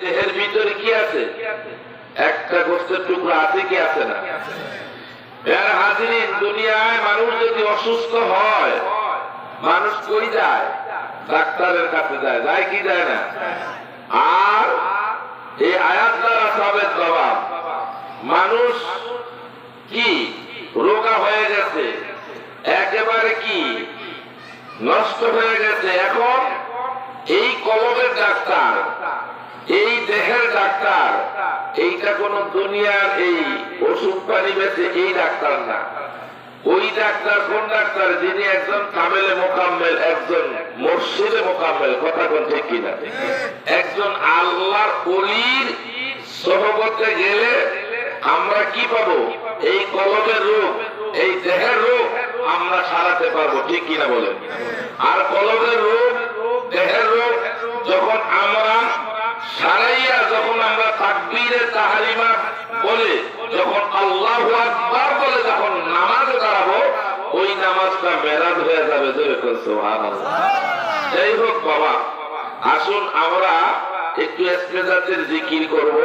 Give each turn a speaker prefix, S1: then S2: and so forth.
S1: দেহের ভিতরে কি আছে? একটা গোষ্ঠের টুকরা আছে কি আছে না? এর হাজিরিন, দুনিয়ায় মানুষ যদি অসুস্থ হয়, মানুষ কই যায়? ডাক্তারের কাছে যায়। যায় কি যায় না? আর এই আয়াত দ্বারা সাবেক জবাব, মানুষ কি? রোগা হয়ে গেছে। একেবারে কি? নষ্ট হয়ে গেছে। এখন এই কলমের ডাক্তার এই দেহের ডাক্তার, এইটা কোন দুনিয়ার এই ওষুধ পানি বেছে এই ডাক্তার না। ওই ডাক্তার কোন ডাক্তার? যিনি একজন কামেলে মোকাম্মেল, একজন মসজিদে মোকাম্মেল। কথা কোন ঠিক কিনা? একজন আল্লাহর অলির সহবতে গেলে আমরা কি পাবো? এই কলমের রোগ এই দেহের রোগ আমরা সারাতে পারব, ঠিক কিনা বলেন? আর কলমের রোগ দেহের রোগ যখন আমরা সারাইয়া যখন আমরা তাকবীরে তাহারিমা বলে, যখন আল্লাহ আকবার বলে যখন নামাজ দাঁড়াবো, ওই নামাজটা বেরাত হয়ে যাবে যে যাই হোক বাবা, আসুন আমরা একটু স্পেজাতের জিকির করব।